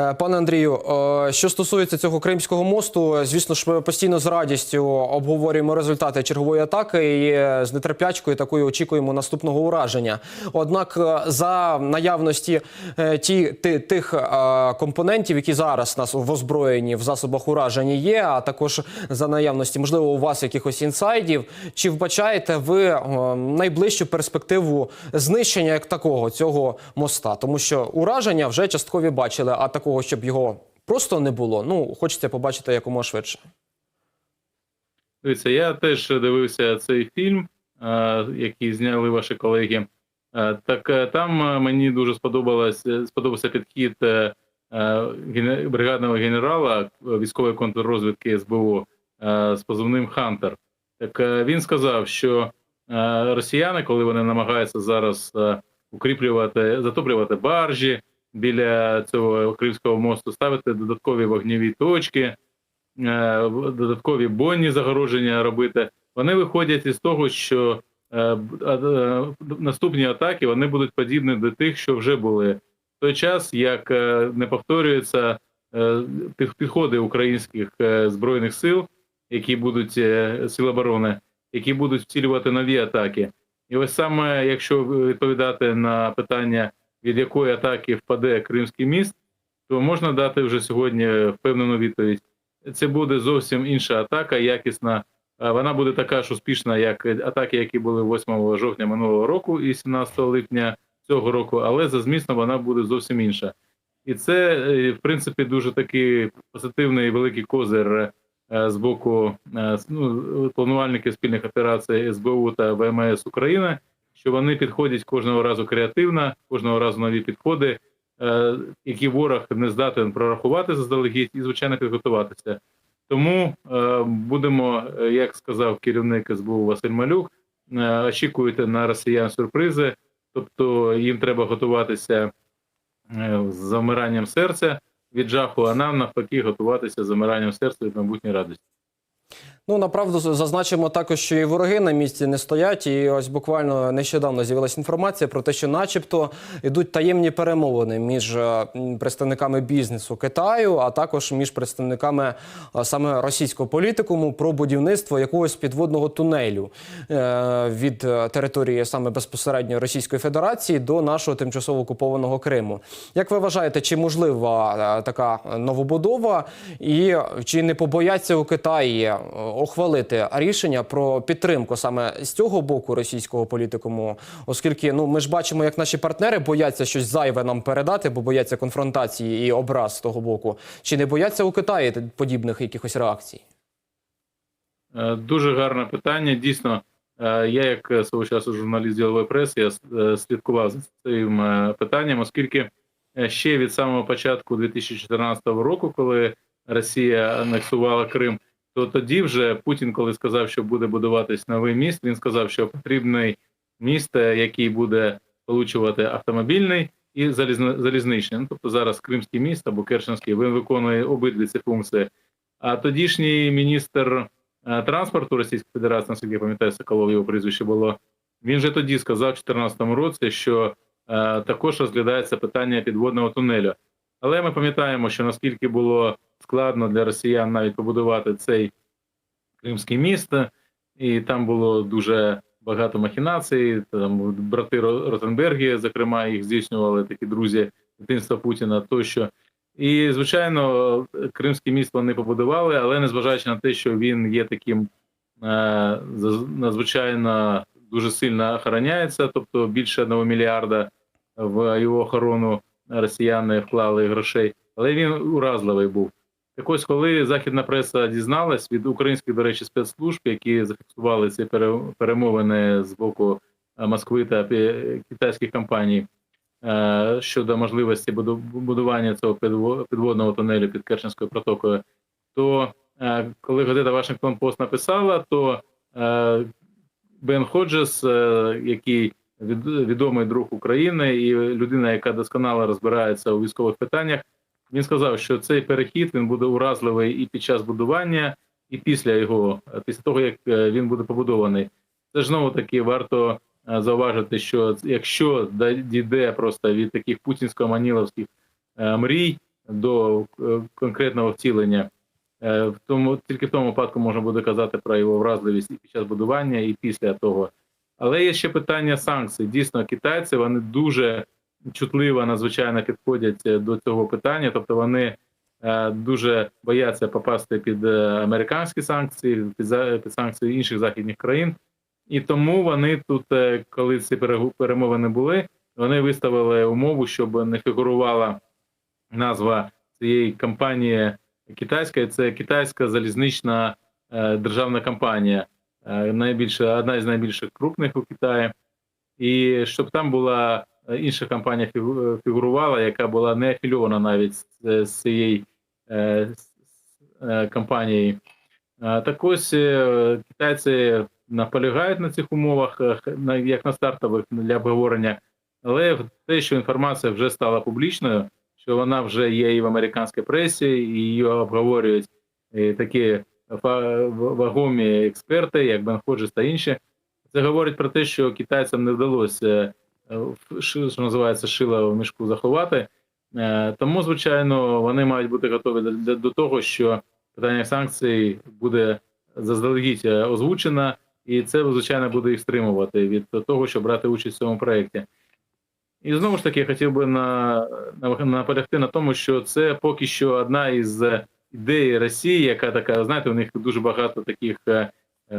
Е, Пане Андрію, е, що стосується цього Кримського мосту, звісно ж, ми постійно з радістю обговорюємо результати чергової атаки і е, з нетерплячкою такою очікуємо наступного ураження. Однак, е, за наявності е, ті, тих е, компонентів, які зараз нас в озброєнні в засобах ураження є, а також за наявності, можливо, у вас якихось інсайдів, чи вбачаєте ви е, найближчу перспективу знищення як такого цього моста? Тому що ураження вже часткові бачили, а такого, щоб його просто не було, ну хочеться побачити якомога швидше. Дивіться, я теж дивився цей фільм, е, який зняли ваші колеги. Е, Так е, там мені дуже сподобалось, е, сподобався підхід бригадного генерала військової контррозвідки СБУ з позивним Хантер. Так він сказав, що росіяни, коли вони намагаються зараз укріплювати, затоплювати баржі біля цього Кримського мосту, ставити додаткові вогневі точки е, додаткові бойні загородження робити. Вони виходять із того, що е, е, наступні атаки вони будуть подібні до тих, що вже були в той час, як не повторюються підходи українських збройних сил, які будуть сил оборони, які будуть вцілювати нові атаки. І ось саме якщо відповідати на питання, від якої атаки впаде Кримський міст, то можна дати вже сьогодні впевнену відповідь це буде зовсім інша атака, якісна. Вона буде така ж успішна, як атаки, які були 8 жовтня минулого року і 17 липня цього року, але за змістом вона буде зовсім інша. І це, е, в принципі, дуже такий позитивний великий козир е, з боку е, ну, планувальників спільних операцій СБУ та ВМС України, що вони підходять кожного разу креативно, кожного разу нові підходи, е, які ворог не здатен прорахувати заздалегідь і, звичайно, підготуватися. Тому е, будемо, е, як сказав керівник СБУ Василь Малюк, очікуйте на росіян сюрпризи, тобто їм треба готуватися з замиранням серця від жаху, а нам навпаки готуватися з замиранням серця від майбутньої радості. Ну направду зазначимо також, що і вороги на місці не стоять. І ось буквально нещодавно з'явилася інформація про те, що, начебто, йдуть таємні перемовини між е, представниками бізнесу Китаю, а також між представниками е, саме російського політикуму про будівництво якогось підводного тунелю е, від території саме безпосередньо Російської Федерації до нашого тимчасово окупованого Криму. Як ви вважаєте, чи можлива така новобудова, і чи не побояться у Китаї ухвалити рішення про підтримку саме з цього боку російського політикуму, оскільки ну ми ж бачимо, як наші партнери бояться щось зайве нам передати, бо бояться конфронтації і образ з того боку. Чи не бояться у Китаї подібних якихось реакцій? Е, Дуже гарне питання. Дійсно, е, я, як свого часу журналіст ділової преси, я е, слідкував за цим питанням, оскільки ще від самого початку 2014 року, коли Росія анексувала Крим, то тоді вже Путін, коли сказав, що буде будуватись новий міст, він сказав, що потрібний міст, е, який буде получувати автомобільний і залізничний. Ну, тобто зараз Кримський міст або Керченський, він виконує обидві ці функції. А тодішній міністр е, транспорту Російської Федерації, наскільки я пам'ятаю, Соколов його прізвище було. Він же тоді сказав, в 2014 році, що е, також розглядається питання підводного тунелю. Але ми пам'ятаємо, що наскільки було складно для росіян навіть побудувати цей Кримський міст, і там було дуже багато махінацій. Там брати Ро- Ротенберги, зокрема, їх здійснювали такі друзі дитинства Путіна тощо. І, звичайно, Кримський міст вони побудували, але незважаючи на те, що він є таким е, надзвичайно дуже сильно охороняється, тобто більше одного мільярда в його охорону росіяни вклали грошей, але він уразливий був. Так ось, коли західна преса дізналась від українських, до речі, спецслужб, які зафіксували ці пере- перемовини з боку е, Москви та китайських компаній е, щодо можливості будування цього підво- підводного тунелю під Керченською протокою, то е, коли газета Вашингтон Пост написала, то е, Бен Ходжес, е, який від- відомий друг України і людина, яка досконало розбирається у військових питаннях, він сказав, що цей перехід він буде уразливий і під час будування, і після його, після того як е, він буде побудований. Це ж знову таки варто е, зауважити, що якщо дійде просто від таких путінсько-маніловських е, мрій до конкретного втілення. В тому тільки в тому випадку можна буде казати про його вразливість і під час будування, і після того. Але є ще питання санкцій. Дійсно, китайці вони дуже чутливо, надзвичайно підходять е, до цього питання, тобто вони е, дуже бояться попасти під е, американські санкції, під, санкції інших західних країн. І тому вони тут, коли ці перемовини були, вони виставили умову, щоб не фігурувала назва цієї компанії китайської. Це китайська залізнична державна компанія, найбільша одна із найбільших крупних у Китаї. І щоб там була інша компанія е, фігурувала, яка була не афільована навіть з, е, е, компанією. Е, Так ось е, китайці наполягають на цих умовах, е, як на стартових для обговорення, але те, що інформація вже стала публічною, що вона вже є і в американській пресі, і її обговорюють е, такі вагомі експерти, як Бен Ходжес та інші. Це говорить про те, що китайцям не вдалося, е, що називається, шила в мішку заховати. Е, Тому, звичайно, вони мають бути готові до- того, що питання санкцій буде заздалегідь е, озвучено, і це, звичайно, буде їх стримувати від того, щоб брати участь в цьому проєкті. І знову ж таки, я хотів би на, на, наполягти на тому, що це поки що одна із ідей Росії, яка така, знаєте, у них дуже багато таких е, е,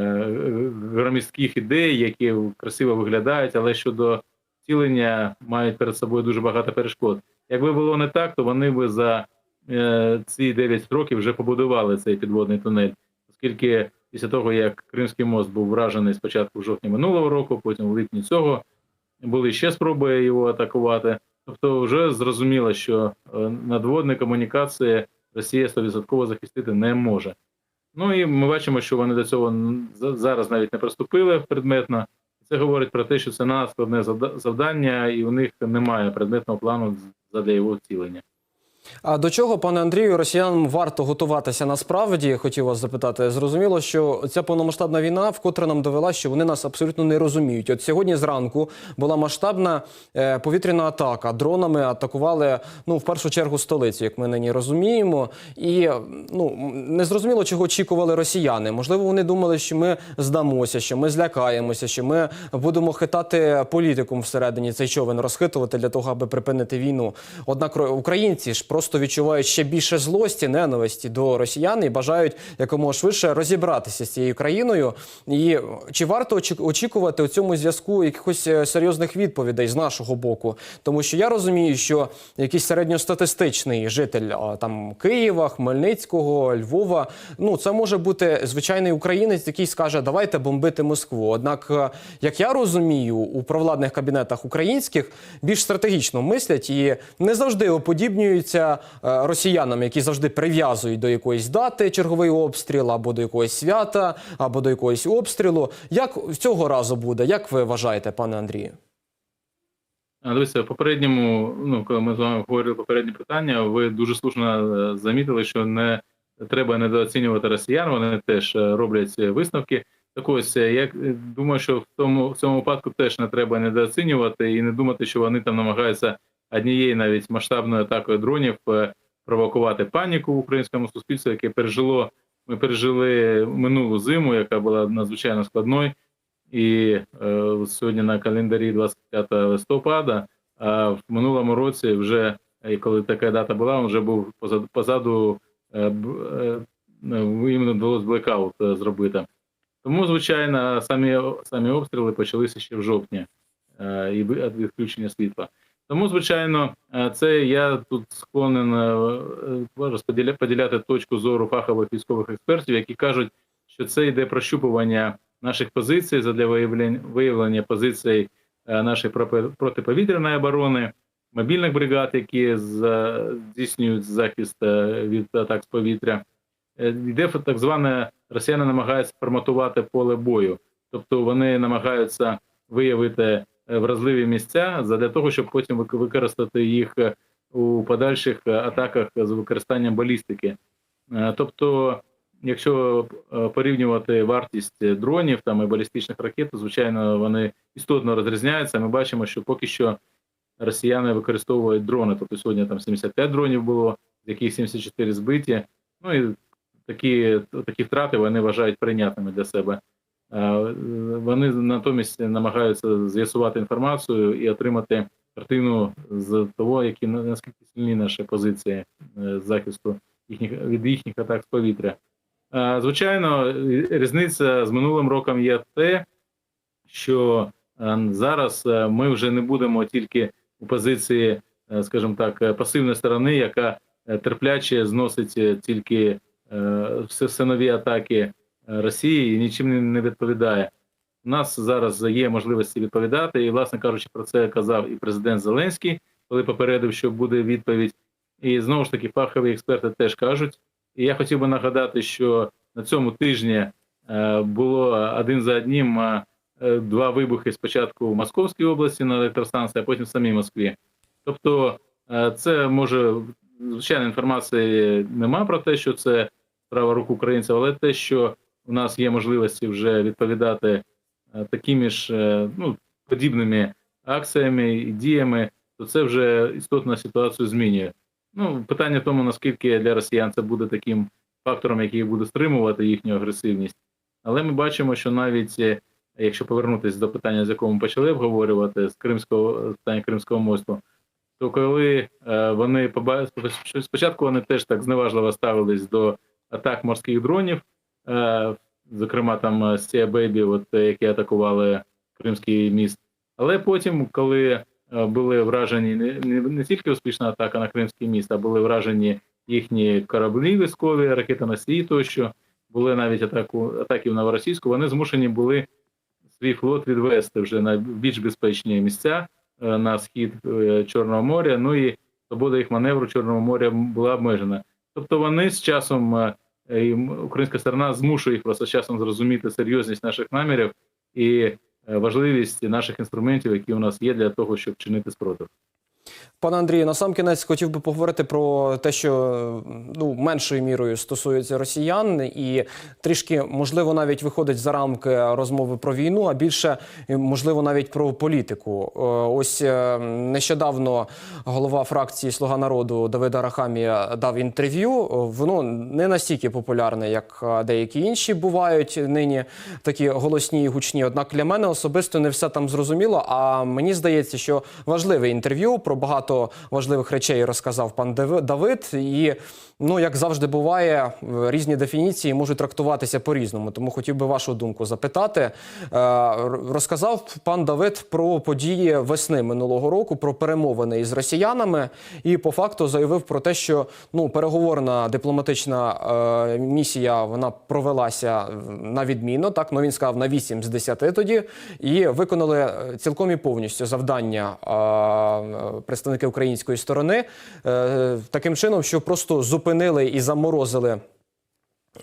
громістких ідей, які красиво виглядають, але щодо втілення мають перед собою дуже багато перешкод. Якби було не так, то вони би за е, ці 9 років вже побудували цей підводний тунель, оскільки після того, як Кримський мост був вражений спочатку в жовтні минулого року, потім в липні цього, були ще спроби його атакувати. Тобто, вже зрозуміло, що е, надводні комунікації Росія 100% захистити не може. Ну і ми бачимо, що вони до цього за- зараз навіть не приступили предметно. Це говорить про те, що це надскладне завда- завдання, і у них немає предметного плану задля його втілення. А до чого, пане Андрію, росіянам варто готуватися насправді? Хотів вас запитати. Зрозуміло, що ця повномасштабна війна вкотре нам довела, що вони нас абсолютно не розуміють. От сьогодні зранку була масштабна е, повітряна атака. Дронами атакували ну в першу чергу столицю, як ми нині розуміємо. І ну не зрозуміло, чого очікували росіяни. Можливо, вони думали, що ми здамося, що ми злякаємося, що ми будемо хитати політикум всередині цей човен розхитувати для того, аби припинити війну. Однак українці ж просто відчувають ще більше злості, ненависті до росіян і бажають якомога швидше розібратися з цією країною. І чи варто очікувати у цьому зв'язку якихось е, серйозних відповідей з нашого боку? Тому що я розумію, що якийсь середньостатистичний житель там Києва, Хмельницького, Львова, ну це може бути звичайний українець, який скаже, давайте бомбити Москву. Однак, е, як я розумію, у провладних кабінетах українських більш стратегічно мислять і не завжди уподібнюються е, росіянам, які завжди прив'язують до якоїсь дати черговий обстріл, або до якогось свята, або до якогось обстрілу. Як цього разу буде? Як ви вважаєте, пане Андрію? Дивіться, в попередньому, ну коли ми з вами говорили попереднє питання, ви дуже слушно е, замітили, що не треба недооцінювати росіян. Вони теж е, роблять висновки. Так ось я думаю, що в тому в цьому випадку теж не треба недооцінювати і не думати, що вони там намагаються однією навіть масштабною атакою дронів е, провокувати паніку в українському суспільстві, яке пережило. Ми пережили минулу зиму, яка була надзвичайно складною. І е, сьогодні на календарі 25 листопада, а в минулому році, вже коли така дата була, він вже був позаду, позаду е, е, ну, іменно вдалося блекаут е, зробити. Тому, звичайно, самі, самі обстріли почалися ще в жовтні е, і відключення світла. Тому, звичайно, е, це я тут склонен е, розподіля- поділяти точку зору фахових військових експертів, які кажуть, що це йде прощупування наших позицій задля виявлення, позицій е, нашої протиповітряної оборони, мобільних бригад, які здійснюють захист е, від атак з повітря. Е, Йде так зване росіяни намагаються форматувати поле бою, тобто вони намагаються виявити е, вразливі місця для того, щоб потім використати їх е, у подальших е, атаках з використанням балістики. Е, Тобто, якщо е, порівнювати вартість е, дронів там і балістичних ракет, то звичайно вони істотно розрізняються. Ми бачимо, що поки що росіяни використовують дрони. Тобто сьогодні там 75 дронів було з яких 74 збиті. Ну і такі, такі втрати вони вважають прийнятними для себе. Е, Вони натомість намагаються з'ясувати інформацію і отримати картину з того, які наскільки сильні наші позиції е, захисту їхніх від їхніх атак з повітря. Е, Звичайно, різниця з минулим роком є те, що зараз ми вже не будемо тільки у позиції, скажімо так, пасивної сторони, яка терпляче зносить тільки все, нові атаки Росії і нічим не- відповідає. У нас зараз є можливості відповідати, і, власне кажучи, про це казав і президент Зеленський, коли попередив, що буде відповідь. І знову ж таки, фахові експерти теж кажуть. І я хотів би нагадати, що на цьому тижні е, було один за одним е, е, два вибухи спочатку в Московській області на електростанції, а потім в самій Москві. Тобто, е, це може звичайно інформації нема про те, що це справа рук українців, але те, що у нас є можливості вже відповідати е, такими ж е, ну, подібними акціями і діями, то це вже істотно ситуацію змінює. Ну, питання в тому, наскільки для росіян це буде таким фактором, який буде стримувати їхню агресивність. Але ми бачимо, що навіть е, якщо повернутися до питання, з якого ми почали обговорювати з Кримського питання Кримського мосту, то коли вони поба... спочатку вони теж так зневажливо ставились до атак морських дронів, зокрема там е, Сія Бейбі, от е, які атакували Кримський міст. Але потім, коли е, були вражені не, не, не тільки успішна атака на Кримський міст, а були вражені їхні кораблі військові, ракетоносії тощо, були навіть атаку, атаки в Новоросійську, вони змушені були свій флот відвести вже на більш безпечні місця е, на схід е, Чорного моря. Ну і свобода їх маневру Чорного моря була обмежена. Тобто вони з часом, е, і українська сторона змушує їх просто часом зрозуміти серйозність наших намірів і е, важливість наших інструментів, які у нас є для того, щоб чинити спротив. Пане Андрію, на сам кінець хотів би поговорити про те, що ну меншою мірою стосується росіян, і трішки можливо навіть виходить за рамки розмови про війну, а більше можливо навіть про політику. Е, Ось е, нещодавно голова фракції Слуга народу Давид Арахамія дав інтерв'ю. Воно не настільки популярне, як деякі інші бувають нині такі голосні і гучні. Однак для мене особисто не все там зрозуміло. А мені здається, що важливе інтерв'ю про багато важливих речей розказав пан Дав- Давид. І ну як завжди буває, різні дефініції можуть трактуватися по-різному. Тому хотів би вашу думку запитати. Е, Розказав пан Давид про події весни минулого року, про перемовини із росіянами, і по факту заявив про те, що ну переговорна дипломатична е, місія вона провелася на відмінно. Так ну він сказав на 8 з 10 тоді, і виконали е, цілком і повністю завдання е, представники української сторони е, таким чином, що просто зупинили і заморозили.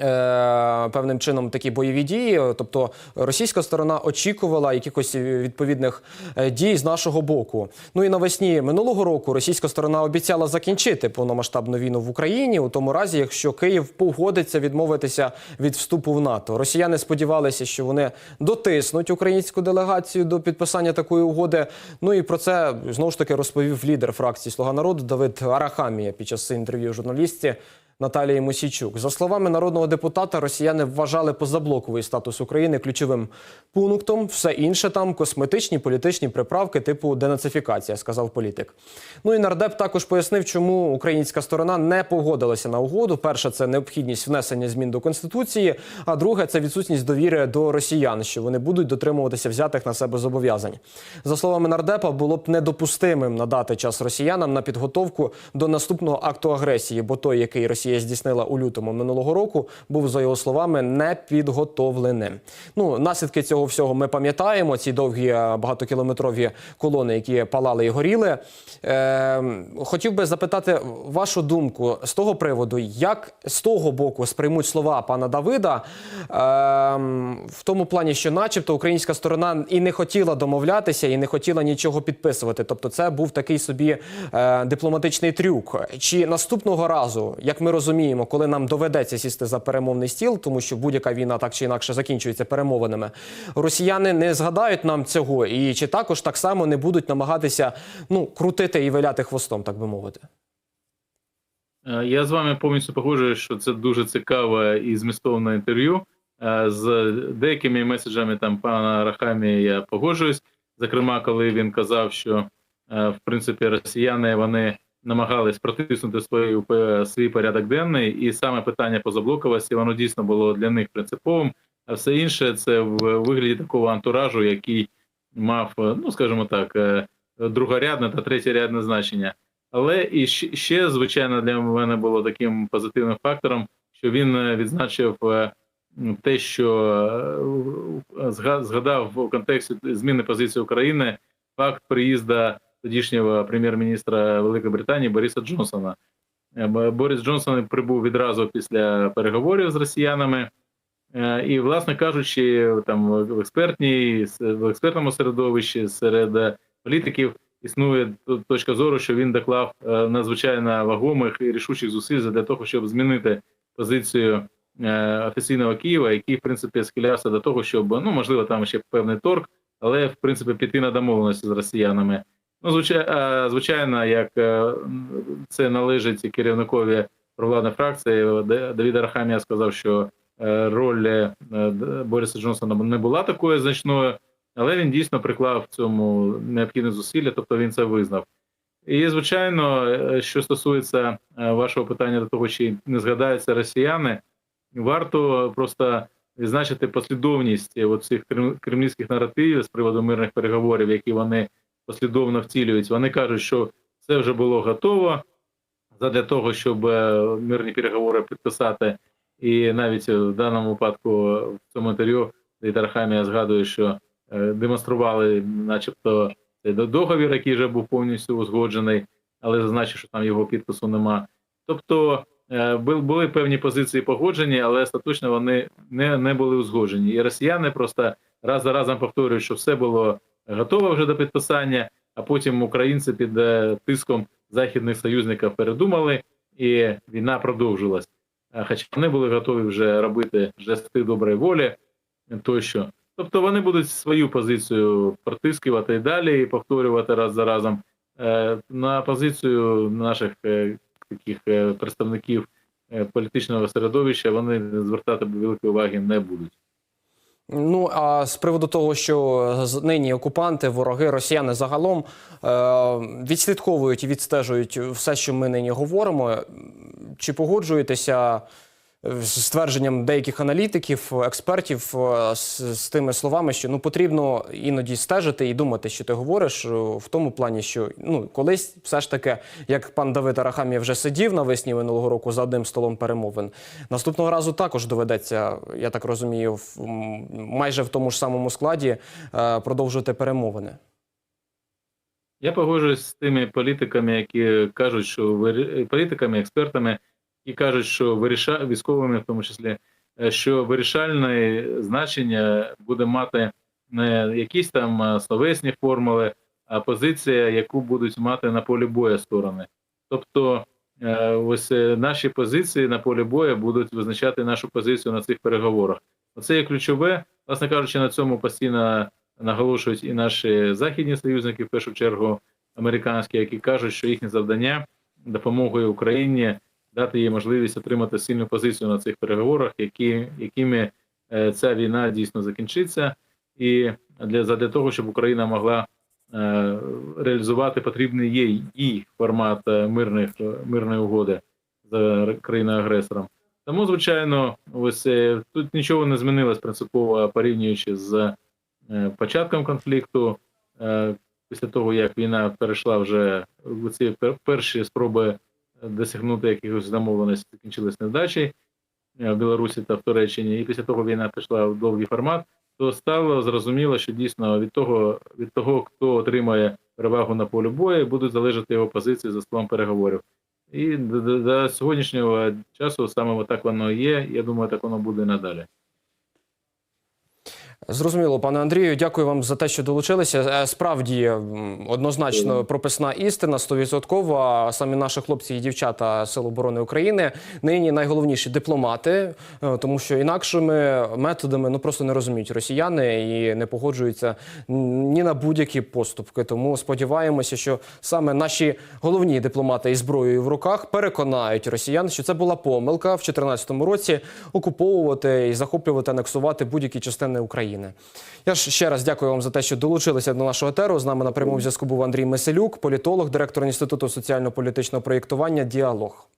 Е, Певним чином такі бойові дії, тобто російська сторона очікувала якихось відповідних е, дій з нашого боку. Ну і навесні минулого року російська сторона обіцяла закінчити повномасштабну війну в Україні у тому разі, якщо Київ погодиться відмовитися від вступу в НАТО. Росіяни сподівалися, що вони дотиснуть українську делегацію до підписання такої угоди. Ну і про це знову ж таки розповів лідер фракції Слуга народу Давид Арахамія під час інтерв'ю журналісті. Наталії Мосійчук. За словами народного депутата, росіяни вважали позаблоковий статус України ключовим пунктом. Все інше там косметичні політичні приправки типу денацифікація, сказав політик. Ну і нардеп також пояснив, чому українська сторона не погодилася на угоду. Перше, це необхідність внесення змін до конституції. А друге, це відсутність довіри до росіян, що вони будуть дотримуватися взятих на себе зобов'язань. За словами нардепа, було б недопустимим надати час росіянам на підготовку до наступного акту агресії, бо той, який Росія здійснила у лютому минулого року, був за його словами непідготовленим. Ну наслідки цього всього ми пам'ятаємо. Ці довгі е, багатокілометрові колони, які палали і горіли. Е, хотів би запитати вашу думку з того приводу, як з того боку сприймуть слова пана Давида, е, в тому плані, що, начебто, українська сторона і не хотіла домовлятися, і не хотіла нічого підписувати. Тобто, це був такий собі е, дипломатичний трюк. Чи наступного разу, як ми розуміємо, коли нам доведеться сісти за перемовний стіл, тому що будь-яка війна так чи інакше закінчується перемовинами, росіяни не згадають нам цього, і чи також так само не будуть намагатися ну крутити і виляти хвостом, так би мовити. Е, Я з вами повністю погоджуюсь, що це дуже цікаве і змістовне інтерв'ю. Е, З деякими меседжами там пана Рахамі я погоджуюсь. Зокрема, коли він казав, що е, в принципі росіяни вони намагались протиснути свою свій порядок денний, і саме питання позаблоковості воно дійсно було для них принциповим. А все інше це в вигляді такого антуражу, який мав, ну скажімо так, е, другорядне та третєрядне значення. Але і ще, звичайно, для мене було таким позитивним фактором, що він е, відзначив е, те, що згадав в контексті зміни позиції України факт приїзду тодішнього прем'єр-міністра Великої Британії Бориса Джонсона. Е, Борис Джонсон прибув відразу після переговорів з росіянами. Е, І, власне кажучи, там в експертній в експертному середовищі серед політиків існує точка зору, що він доклав е, надзвичайно вагомих і рішучих зусиль для того, щоб змінити позицію офіційного Києва, який в принципі схилявся до того, щоб ну можливо там ще певний торг, але в принципі піти на домовленості з росіянами. Ну, звичайно, звичайно, як е, це належить керівникові провладної фракції, Давід Арахамія сказав, що е, роль е, Бориса Джонсона не була такою значною, але він дійсно приклав в цьому необхідне зусилля, тобто він це визнав. І звичайно, е, що стосується е, вашого питання до того, чи не згадаються росіяни, варто просто відзначити послідовність цих кремлівських наративів з приводу мирних переговорів, які вони послідовно втілюють. Вони кажуть, що все вже було готово для того, щоб е, мирні переговори підписати. І навіть в даному випадку в цьому інтерв'ю Дейдар Хамія згадує, що е, демонстрували, начебто, цей договір, який вже був повністю узгоджений, але зазначив, що там його підпису нема. Тобто е, були певні позиції погоджені, але остаточно вони не, не були узгоджені. І росіяни просто раз за разом повторюють, що все було готово вже до підписання, а потім українці під е, тиском західних союзників передумали, і війна продовжилась. Е, Хоча вони були готові вже робити жести доброї волі тощо. Тобто вони будуть свою позицію протискувати і далі і повторювати раз за разом. Е, На позицію наших таких представників політичного середовища вони звертати великої уваги не будуть. Ну а з приводу того, що нині окупанти, вороги, росіяни загалом е, відслідковують і відстежують все, що ми нині говоримо. Чи погоджуєтеся з твердженням деяких аналітиків, експертів е, з, з тими словами, що ну потрібно іноді стежити і думати, що ти говориш, е, в тому плані, що ну колись все ж таки, як пан Давид Арахамія вже сидів навесні минулого року за одним столом перемовин. Наступного разу також доведеться, я так розумію, в, майже в тому ж самому складі е, продовжувати перемовини. Я погоджуюсь з тими політиками, які кажуть, що політиками, експертами, які кажуть, що виріша військовими, в тому числі, е, що вирішальне значення буде мати не якісь там е, словесні формули, а позиція, яку будуть мати на полі бою сторони. Тобто, е, ось наші позиції на полі бою будуть визначати нашу позицію на цих переговорах. Оце є ключове, власне кажучи, на цьому постійно наголошують і наші західні союзники, в першу чергу американські, які кажуть, що їхнє завдання допомогою Україні дати їй можливість отримати сильну позицію на цих переговорах, які, якими е, ця війна дійсно закінчиться, і для задля того, щоб Україна могла е, реалізувати потрібний їй їй формат е, мирних мирної угоди з країною агресором. Тому, звичайно, ось тут нічого не змінилось принципово порівнюючи з початком конфлікту. Після того, як війна перейшла вже в ці перші спроби досягнути якихось домовленостей, закінчились невдачі е, в Білорусі та в Туреччині, і після того війна пішла в довгий формат, то стало зрозуміло, що дійсно від того, від того, хто отримає перевагу на полі бою, будуть залежати його позиції за столом переговорів. І до, до, до сьогоднішнього часу саме так воно є. Я думаю, так воно буде і надалі. Зрозуміло, пане Андрію, дякую вам за те, що долучилися. Е, Справді однозначно прописна істина, 100%. А Самі наші хлопці і дівчата Сил оборони України нині найголовніші дипломати, е, тому що інакшими методами ну просто не розуміють росіяни і не погоджуються ні на будь-які поступки. Тому сподіваємося, що саме наші головні дипломати із зброєю в руках переконають росіян, що це була помилка в 2014 році окуповувати і захоплювати, анексувати будь-які частини України. Я ж ще раз дякую вам за те, що долучилися до нашого етеру. З нами на прямому зв'язку був Андрій Меселюк, політолог, директор інституту соціально-політичного проєктування Діалог.